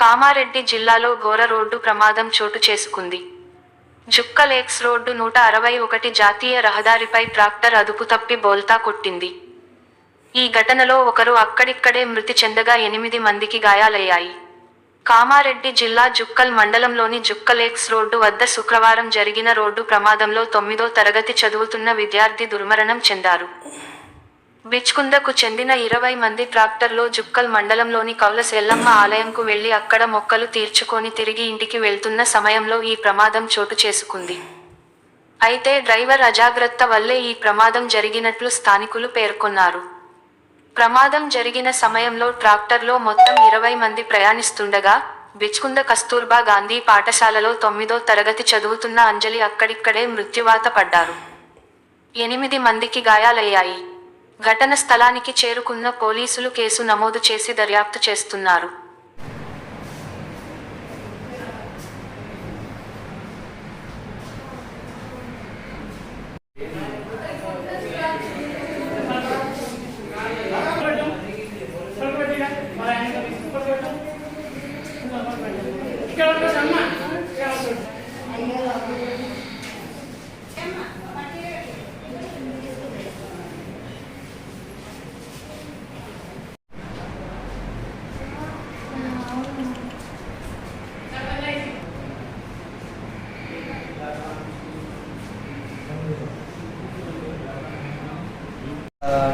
కామారెడ్డి జిల్లాలో ఘోర రోడ్డు ప్రమాదం చోటు చేసుకుంది. జుక్క లేక్స్ రోడ్డు నూట అరవై ఒకటి జాతీయ రహదారిపై ట్రాక్టర్ అదుపు తప్పి బోల్తా కొట్టింది. ఈ ఘటనలో ఒకరు అక్కడిక్కడే మృతి చెందగా ఎనిమిది మందికి గాయాలయ్యాయి. కామారెడ్డి జిల్లా జుక్కల్ మండలంలోని జుక్కలేక్స్ రోడ్డు వద్ద శుక్రవారం జరిగిన రోడ్డు ప్రమాదంలో తొమ్మిదో తరగతి చదువుతున్న విద్యార్థి దుర్మరణం చెందారు. బిచ్కుందకు చెందిన ఇరవై మంది ట్రాక్టర్లో జుక్కల్ మండలంలోని కౌల సెల్లమ్మ ఆలయంకు వెళ్ళి అక్కడ మొక్కలు తీర్చుకొని తిరిగి ఇంటికి వెళ్తున్న సమయంలో ఈ ప్రమాదం చోటు చేసుకుంది. అయితే డ్రైవర్ అజాగ్రత్త వల్లే ఈ ప్రమాదం జరిగినట్లు స్థానికులు పేర్కొన్నారు. ప్రమాదం జరిగిన సమయంలో ట్రాక్టర్లో మొత్తం ఇరవై మంది ప్రయాణిస్తుండగా బిచ్కుంద కస్తూర్బా గాంధీ పాఠశాలలో తొమ్మిదో తరగతి చదువుతున్న అంజలి అక్కడిక్కడే మృత్యువాత పడ్డారు. ఎనిమిది మందికి గాయాలయ్యాయి. ఘటన స్థలానికి చేరుకున్న పోలీసులు కేసు నమోదు చేసి దర్యాప్తు చేస్తున్నారు.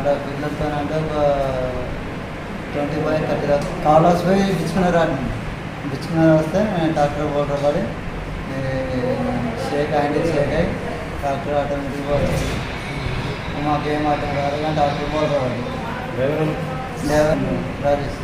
అంటే పిల్లలతో అంటే ఒక ట్వంటీ ఫైవ్ థర్టీ దాకా. కాలర్స్ పోయి బిచ్చుకున్నారు వాటిని బిచ్చుకున్నారు వస్తే డాక్టర్ పోటర్ పడి షేక్ హ్యాండిల్ షేక్ అయ్యి డాక్టర్ ఆటోమేటిక్ పోతుంది మాకేం అర్థం కాదు కానీ డాక్టర్ పడి. డ్రైవర్ రాజేష్.